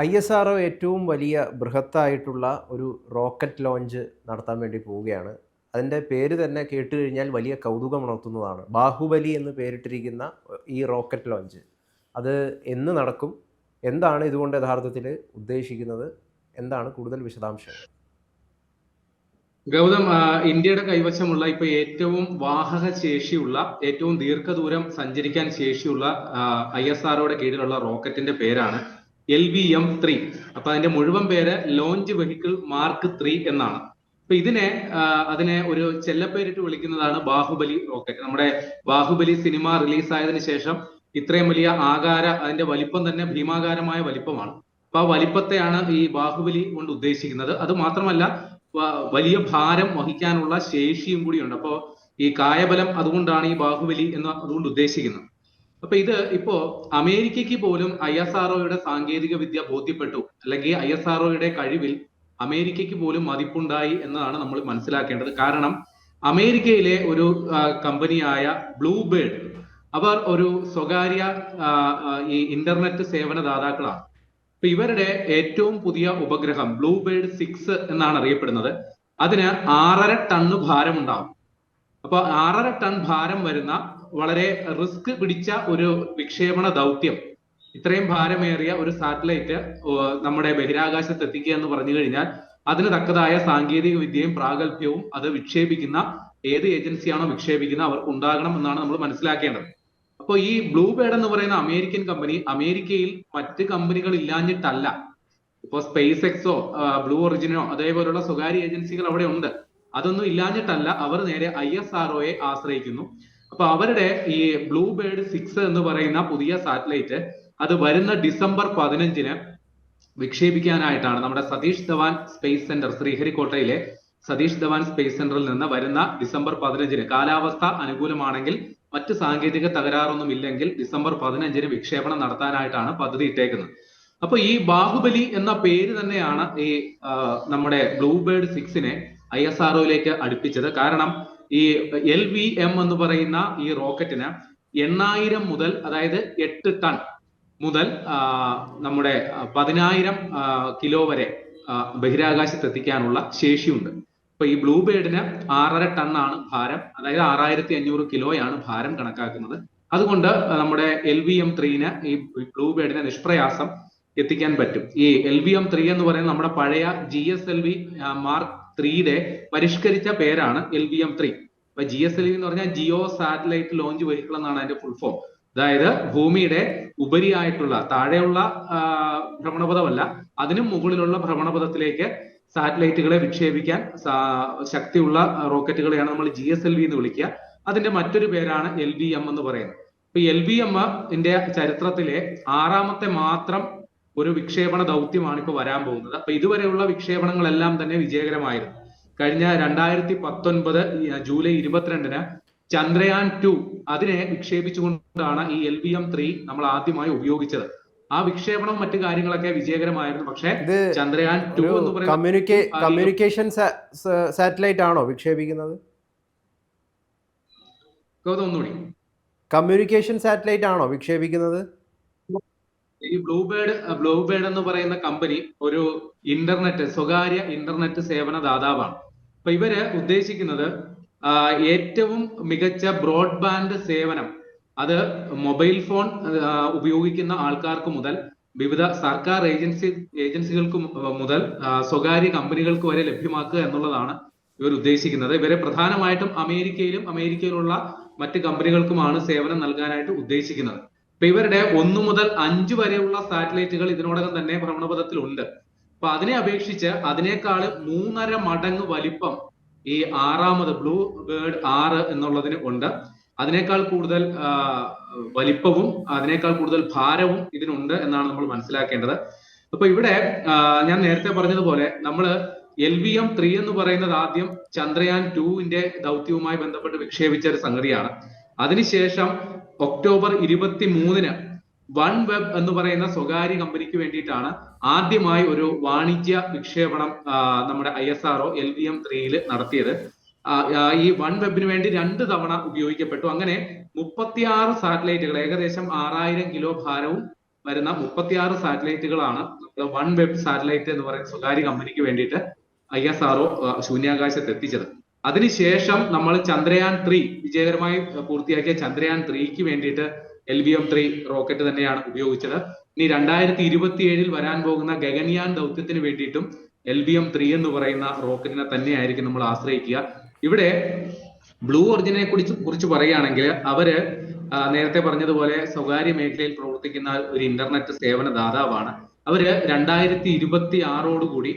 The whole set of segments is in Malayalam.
ഐ എസ് ആർ ഒ ഏറ്റവും വലിയ ബൃഹത്തായിട്ടുള്ള ഒരു റോക്കറ്റ് ലോഞ്ച് നടത്താൻ വേണ്ടി പോവുകയാണ്. അതിന്റെ പേര് തന്നെ കേട്ട് കഴിഞ്ഞാൽ വലിയ കൗതുകം ഉണർത്തുന്നതാണ്. ബാഹുബലി എന്ന് പേരിട്ടിരിക്കുന്ന ഈ റോക്കറ്റ് ലോഞ്ച്. അത് എന്ന് നടക്കും എന്താണ് ഇതുകൊണ്ട് യഥാർത്ഥത്തിൽ ഉദ്ദേശിക്കുന്നത് എന്താണ് കൂടുതൽ വിശദാംശം ഗൗതം ഇന്ത്യയുടെ കൈവശമുള്ള ഇപ്പൊ ഏറ്റവും വാഹക ശേഷിയുള്ള ഏറ്റവും ദീർഘദൂരം സഞ്ചരിക്കാൻ ശേഷിയുള്ള ഐ എസ് ആർഒയുടെ കീഴിലുള്ള റോക്കറ്റിന്റെ പേരാണ് എൽ വി എം ത്രീ അപ്പൊ അതിന്റെ മുഴുവൻ പേര് ലോഞ്ച് വെഹിക്കിൾ മാർക്ക് ത്രീ എന്നാണ്. അപ്പൊ ഇതിനെ അതിനെ ഒരു ചെല്ലപ്പേരിട്ട് വിളിക്കുന്നതാണ് ബാഹുബലി റോക്കറ്റ് നമ്മുടെ ബാഹുബലി സിനിമ റിലീസായതിനു ശേഷം ഇത്രയും വലിയ ആകാര അതിന്റെ വലിപ്പം തന്നെ ഭീമാകാരമായ വലിപ്പമാണ്. അപ്പൊ ആ വലിപ്പത്തെയാണ് ഈ ബാഹുബലി കൊണ്ട് ഉദ്ദേശിക്കുന്നത്. അത് മാത്രമല്ല വലിയ ഭാരം വഹിക്കാനുള്ള ശേഷിയും കൂടിയുണ്ട്. അപ്പോ ഈ കായബലം അതുകൊണ്ടാണ് ഈ ബാഹുബലി എന്ന് അതുകൊണ്ട് ഉദ്ദേശിക്കുന്നത്. അപ്പൊ ഇത് ഇപ്പോ അമേരിക്കയ്ക്ക് പോലും ഐ എസ് ആർഒയുടെ സാങ്കേതിക വിദ്യ ബോധ്യപ്പെട്ടു. അല്ലെങ്കിൽ ഐ എസ് ആർഒയുടെ കഴിവിൽ അമേരിക്കയ്ക്ക് പോലും മതിപ്പുണ്ടായി എന്നതാണ് നമ്മൾ മനസ്സിലാക്കേണ്ടത്. കാരണം അമേരിക്കയിലെ ഒരു കമ്പനിയായ ബ്ലൂബേർഡ് അവർ ഒരു സ്വകാര്യ ഈ ഇന്റർനെറ്റ് സേവന ദാതാക്കളാണ് അപ്പൊ ഇവരുടെ ഏറ്റവും പുതിയ ഉപഗ്രഹം ബ്ലൂബേർഡ് സിക്സ് എന്നാണ് അറിയപ്പെടുന്നത്. അതിന് ആറര ടണ്ണ് ഭാരമുണ്ടാവും. അപ്പൊ ആറര ടൺ ഭാരം വരുന്ന വളരെ റിസ്ക് പിടിച്ച ഒരു വിക്ഷേപണ ദൗത്യം. ഇത്രയും ഭാരമേറിയ ഒരു സാറ്റലൈറ്റ് നമ്മുടെ ബഹിരാകാശത്ത് എത്തിക്കുക എന്ന് പറഞ്ഞു കഴിഞ്ഞാൽ അതിന് തക്കതായ സാങ്കേതിക വിദ്യയും പ്രാഗൽഭ്യവും അത് വിക്ഷേപിക്കുന്ന ഏത് ഏജൻസിയാണോ വിക്ഷേപിക്കുന്നത് അവർക്ക് ഉണ്ടാകണം എന്നാണ് നമ്മൾ മനസ്സിലാക്കേണ്ടത്. അപ്പൊ ഈ ബ്ലൂ ബേഡ് എന്ന് പറയുന്ന അമേരിക്കൻ കമ്പനി അമേരിക്കയിൽ മറ്റ് കമ്പനികൾ ഇല്ലാഞ്ഞിട്ടല്ല. ഇപ്പൊ സ്പേസ് എക്സോ ബ്ലൂ ഒറിജിനോ അതേപോലുള്ള സ്വകാര്യ ഏജൻസികൾ അവിടെ ഉണ്ട്. അതൊന്നും ഇല്ലാഞ്ഞിട്ടല്ല അവർ നേരെ ഐ എസ് ആർ ഒയെ ആശ്രയിക്കുന്നു. അപ്പൊ അവരുടെ ഈ ബ്ലൂ ബേർഡ് സിക്സ് എന്ന് പറയുന്ന പുതിയ സാറ്റലൈറ്റ് അത് വരുന്ന ഡിസംബർ പതിനഞ്ചിന് വിക്ഷേപിക്കാനായിട്ടാണ് നമ്മുടെ സതീഷ് ധവാൻ സ്പേസ് സെന്റർ ശ്രീഹരിക്കോട്ടയിലെ സതീഷ് ധവാൻ സ്പേസ് സെന്ററിൽ നിന്ന് വരുന്ന ഡിസംബർ പതിനഞ്ചിന്. കാലാവസ്ഥ അനുകൂലമാണെങ്കിൽ മറ്റ് സാങ്കേതിക തകരാറൊന്നും ഇല്ലെങ്കിൽ ഡിസംബർ പതിനഞ്ചിന് വിക്ഷേപണം നടത്താനായിട്ടാണ് പദ്ധതി ഇട്ടേക്കുന്നത്. അപ്പൊ ഈ ബാഹുബലി എന്ന പേര് തന്നെയാണ് ഈ നമ്മുടെ ബ്ലൂ ബേർഡ് സിക്സിനെ ഐ എസ് ആർഒയിലേക്ക് അടുപ്പിച്ചത്. കാരണം ഈ എൽ വി എം എന്ന് പറയുന്ന ഈ റോക്കറ്റിന് എണ്ണായിരം മുതൽ അതായത് എട്ട് ടൺ മുതൽ നമ്മുടെ പതിനായിരം കിലോ വരെ ബഹിരാകാശത്ത് എത്തിക്കാനുള്ള ശേഷിയുണ്ട്. ഇപ്പൊ ഈ ബ്ലൂബേർഡിന് ആറര ടൺ ആണ് ഭാരം അതായത് ആറായിരത്തി അഞ്ഞൂറ് കിലോയാണ് ഭാരം കണക്കാക്കുന്നത്. അതുകൊണ്ട് നമ്മുടെ എൽ വി എം ത്രീന് ഈ ബ്ലൂബേർഡിനെ നിഷ്പ്രയാസം എത്തിക്കാൻ പറ്റും. ഈ എൽ വി എം ത്രീ എന്ന് പറയുന്നത് നമ്മുടെ പഴയ G S L V mark ത്രീയുടെ പരിഷ്കരിച്ച പേരാണ് എൽ വി എം ത്രീ. അപ്പൊ ജി എസ് എൽ എന്ന് പറഞ്ഞാൽ ജിയോ സാറ്റലൈറ്റ് ലോഞ്ച് വെഹിക്കിൾ എന്നാണ് അതിന്റെ ഫുൾ ഫോം അതായത് ഭൂമിയുടെ ഉപരിയായിട്ടുള്ള താഴെയുള്ള ഭ്രമണപഥമല്ല അതിനും മുകളിലുള്ള ഭ്രമണപഥത്തിലേക്ക് സാറ്റലൈറ്റുകളെ വിക്ഷേപിക്കാൻ ശക്തിയുള്ള റോക്കറ്റുകളെയാണ് നമ്മൾ ജി എസ് എൽ വി എന്ന് വിളിക്കുക. അതിന്റെ മറ്റൊരു പേരാണ് എൽ വി എം എന്ന് പറയുന്നത്. ഇപ്പൊ എൽ വി എം ഇതിന്റെ ചരിത്രത്തിലെ ആറാമത്തെ മാത്രം ഒരു വിക്ഷേപണ ദൗത്യമാണ് ഇപ്പോൾ വരാൻ പോകുന്നത്. അപ്പൊ ഇതുവരെയുള്ള വിക്ഷേപണങ്ങളെല്ലാം തന്നെ വിജയകരമായിരുന്നു. കഴിഞ്ഞ രണ്ടായിരത്തി പത്തൊൻപത് ജൂലൈ ഇരുപത്തിരണ്ടിന് ചന്ദ്രയാൻ ടു അതിനെ വിക്ഷേപിച്ചുകൊണ്ടാണ് ഈ എൽ വി എം ത്രീ നമ്മൾ ആദ്യമായി ഉപയോഗിച്ചത്. ആ വിക്ഷേപണവും മറ്റു കാര്യങ്ങളൊക്കെ വിജയകരമായിരുന്നു. പക്ഷേ ചന്ദ്രയാൻ ടു എന്ന് പറയുന്ന കമ്മ്യൂണിക്കേ ആ, ഈ- കമ്മ്യൂണിക്കേഷൻ സാറ്റലൈറ്റ് ആണോ വിക്ഷേപിക്കുന്നത്? ഗൗതം ഒന്നുകൂടി. കമ്മ്യൂണിക്കേഷൻ സാറ്റലൈറ്റ് ആണോ വിക്ഷേപിക്കുന്നത്? ഈ ബ്ലൂബേർഡ് ബ്ലൂബേർഡ് എന്ന് പറയുന്ന കമ്പനി ഒരു ഇന്റർനെറ്റ് സ്വകാര്യ ഇന്റർനെറ്റ് സേവന ദാതാവാണ് അപ്പൊ ഇവർ ഉദ്ദേശിക്കുന്നത് ഏറ്റവും മികച്ച ബ്രോഡ്ബാൻഡ് സേവനം അത് മൊബൈൽ ഫോൺ ഉപയോഗിക്കുന്ന ആൾക്കാർക്ക് മുതൽ വിവിധ സർക്കാർ ഏജൻസി ഏജൻസികൾക്ക് മുതൽ സ്വകാര്യ കമ്പനികൾക്ക് വരെ ലഭ്യമാക്കുക എന്നുള്ളതാണ് ഇവർ ഉദ്ദേശിക്കുന്നത്. ഇവരെ പ്രധാനമായിട്ടും അമേരിക്കയിലും അമേരിക്കയിലുള്ള മറ്റ് കമ്പനികൾക്കുമാണ് സേവനം നൽകാനായിട്ട് ഉദ്ദേശിക്കുന്നത്. ഇപ്പൊ ഇവരുടെ ഒന്ന് മുതൽ അഞ്ച് വരെയുള്ള സാറ്റലൈറ്റുകൾ ഇതിനോടകം തന്നെ ഭ്രമണപഥത്തിലുണ്ട്. അപ്പൊ അതിനെ അപേക്ഷിച്ച് അതിനേക്കാൾ മൂന്നര മടങ്ങ് വലിപ്പം ഈ ആറാമത് ബ്ലൂ ബേർഡ് ആറ് എന്നുള്ളതിന് ഉണ്ട്. അതിനേക്കാൾ കൂടുതൽ വലിപ്പവും അതിനേക്കാൾ കൂടുതൽ ഭാരവും ഇതിനുണ്ട് എന്നാണ് നമ്മൾ മനസ്സിലാക്കേണ്ടത്. അപ്പൊ ഇവിടെ ഞാൻ നേരത്തെ പറഞ്ഞതുപോലെ നമ്മൾ എൽ വി എം ത്രീ എന്ന് പറയുന്നത് ആദ്യം ചന്ദ്രയാൻ ടുവിന്റെ ദൗത്യവുമായി ബന്ധപ്പെട്ട് വിക്ഷേപിച്ച ഒരു സംഗതിയാണ്. അതിനുശേഷം ഒക്ടോബർ ഇരുപത്തി മൂന്നിന് വൺ വെബ് എന്ന് പറയുന്ന സ്വകാര്യ കമ്പനിക്ക് വേണ്ടിയിട്ടാണ് ആദ്യമായി ഒരു വാണിജ്യ വിക്ഷേപണം നമ്മുടെ I S R O L V M ത്രീയിൽ നടത്തിയത്. ഈ വൺ വെബിന് വേണ്ടി രണ്ട് തവണ ഉപയോഗിക്കപ്പെട്ടു. അങ്ങനെ മുപ്പത്തിയാറ് സാറ്റലൈറ്റുകൾ ഏകദേശം ആറായിരം കിലോ ഭാരവും വരുന്ന മുപ്പത്തിയാറ് സാറ്റലൈറ്റുകളാണ് വൺ വെബ് സാറ്റലൈറ്റ് എന്ന് പറയുന്ന സ്വകാര്യ കമ്പനിക്ക് വേണ്ടിയിട്ട് ഐ എസ് ആർ ഒ ശൂന്യാകാശത്ത് എത്തിച്ചത്. അതിനുശേഷം നമ്മൾ ചന്ദ്രയാൻ ത്രീ വിജയകരമായി പൂർത്തിയാക്കിയ ചന്ദ്രയാൻ ത്രീക്ക് വേണ്ടിയിട്ട് L V M three rocket തന്നെയാണ് ഉപയോഗിച്ചത്. ഇനി രണ്ടായിരത്തി ഇരുപത്തി ഏഴിൽ വരാൻ പോകുന്ന ഗഗൻയാൻ ദൗത്യത്തിന് വേണ്ടിയിട്ടും എൽ ബി എം ത്രീ എന്ന് പറയുന്ന റോക്കറ്റിനെ തന്നെയായിരിക്കും നമ്മൾ ആശ്രയിക്കുക. ഇവിടെ ബ്ലൂ ഒറിജിനെ കുറിച്ച് കുറിച്ച് പറയുകയാണെങ്കിൽ അവർ നേരത്തെ പറഞ്ഞതുപോലെ സ്വകാര്യ മേഖലയിൽ പ്രവർത്തിക്കുന്ന ഒരു ഇന്റർനെറ്റ് സേവന ദാതാവാണ്. അവർ രണ്ടായിരത്തി ഇരുപത്തി ആറോടുകൂടി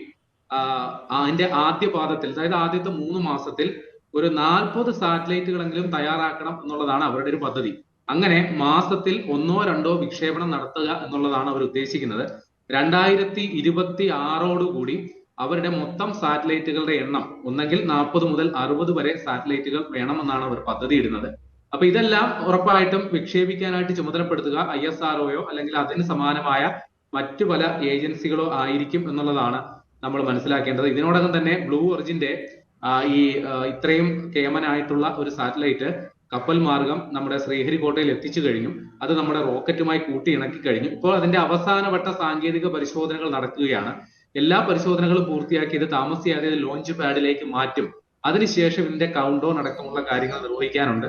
അതിന്റെ ആദ്യ പാദത്തിൽ അതായത് ആദ്യത്തെ മൂന്ന് മാസത്തിൽ ഒരു നാൽപ്പത് സാറ്റലൈറ്റുകളെങ്കിലും തയ്യാറാക്കണം എന്നുള്ളതാണ് അവരുടെ ഒരു പദ്ധതി. അങ്ങനെ മാസത്തിൽ ഒന്നോ രണ്ടോ വിക്ഷേപണം നടത്തുക എന്നുള്ളതാണ് അവർ ഉദ്ദേശിക്കുന്നത്. രണ്ടായിരത്തി ഇരുപത്തി ആറോടുകൂടി അവരുടെ മൊത്തം സാറ്റലൈറ്റുകളുടെ എണ്ണം ഒന്നെങ്കിൽ നാൽപ്പത് മുതൽ അറുപത് വരെ സാറ്റലൈറ്റുകൾ വേണമെന്നാണ് അവർ പദ്ധതി ഇടുന്നത് അപ്പൊ ഇതെല്ലാം ഉറപ്പായിട്ടും വിക്ഷേപിക്കാനായിട്ട് ചുമതലപ്പെടുത്തുക ഐ എസ് ആർഒയോ അല്ലെങ്കിൽ അതിന് സമാനമായ മറ്റു പല ഏജൻസികളോ ആയിരിക്കും എന്നുള്ളതാണ് നമ്മൾ മനസ്സിലാക്കേണ്ടത്. ഇതിനോടകം തന്നെ ബ്ലൂ ഒറിജിന്റെ ഈ ഇത്രയും കേമനായിട്ടുള്ള ഒരു സാറ്റലൈറ്റ് കപ്പൽ മാർഗം നമ്മുടെ ശ്രീഹരിക്കോട്ടയിൽ എത്തിച്ചു കഴിഞ്ഞു. അത് നമ്മുടെ റോക്കറ്റുമായി കൂട്ടി ഇണക്കി കഴിഞ്ഞു. ഇപ്പോൾ അതിന്റെ അവസാനവട്ട സാങ്കേതിക പരിശോധനകൾ നടക്കുകയാണ്. എല്ലാ പരിശോധനകളും പൂർത്തിയാക്കി ഇത് താമസിയാതെ ഇത് ലോഞ്ച് പാഡിലേക്ക് മാറ്റും. അതിനുശേഷം ഇതിന്റെ കൗണ്ട് ഡൗൺ അടക്കമുള്ള കാര്യങ്ങൾ നിർവഹിക്കാനുണ്ട്.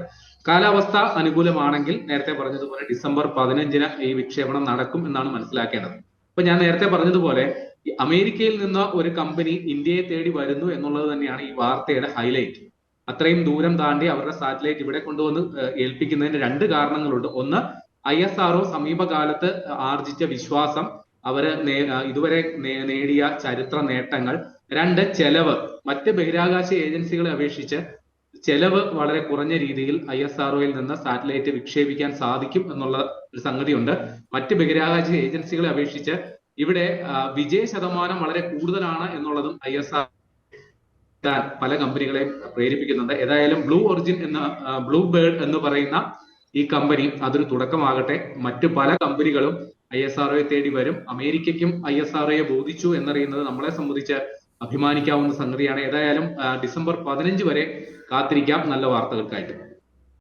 കാലാവസ്ഥ അനുകൂലമാണെങ്കിൽ നേരത്തെ പറഞ്ഞതുപോലെ ഡിസംബർ പതിനഞ്ചിന് ഈ വിക്ഷേപണം നടക്കും എന്നാണ് മനസ്സിലാക്കേണ്ടത്. ഇപ്പൊ ഞാൻ നേരത്തെ പറഞ്ഞതുപോലെ അമേരിക്കയിൽ നിന്ന് ഒരു കമ്പനി ഇന്ത്യയെ തേടി വരുന്നു എന്നുള്ളത് തന്നെയാണ് ഈ വാർത്തയുടെ ഹൈലൈറ്റ് അത്രയും ദൂരം താണ്ടി അവരുടെ സാറ്റലൈറ്റ് ഇവിടെ കൊണ്ടുവന്ന് ഏൽപ്പിക്കുന്നതിന് രണ്ട് കാരണങ്ങളുണ്ട്. ഒന്ന് ഐ എസ് ആർഒ സമീപകാലത്ത് ആർജിച്ച വിശ്വാസം അവർ ഇതുവരെ നേടിയ ചരിത്ര നേട്ടങ്ങൾ. രണ്ട് ചെലവ്. മറ്റ് ബഹിരാകാശ ഏജൻസികളെ അപേക്ഷിച്ച് ചെലവ് വളരെ കുറഞ്ഞ രീതിയിൽ ഐ എസ് ആർഒയിൽ നിന്ന് സാറ്റലൈറ്റ് വിക്ഷേപിക്കാൻ സാധിക്കും എന്നുള്ള ഒരു സംഗതിയുണ്ട്. മറ്റ് ബഹിരാകാശ ഏജൻസികളെ അപേക്ഷിച്ച് ഇവിടെ വിജയ ശതമാനം വളരെ കൂടുതലാണ് എന്നുള്ളതും ഐ എസ് ആർ പല കമ്പനികളെ പ്രേരിപ്പിക്കുന്നുണ്ട്. ഏതായാലും ബ്ലൂ ഒറിജിൻ എന്ന ബ്ലൂ ബേർഡ് എന്ന് പറയുന്ന ഈ കമ്പനി അതൊരു തുടക്കമാകട്ടെ. മറ്റു പല കമ്പനികളും ഐ എസ് ആർഒയെ തേടി വരും. അമേരിക്കയ്ക്കും ഐ എസ് ആർഒയെ ബോധിച്ചു എന്നറിയുന്നത് നമ്മളെ സംബന്ധിച്ച് അഭിമാനിക്കാവുന്ന സംഗതിയാണ്. ഏതായാലും ഡിസംബർ പതിനഞ്ച് വരെ കാത്തിരിക്കാം. നല്ല വാർത്തകൾക്കായിട്ട്.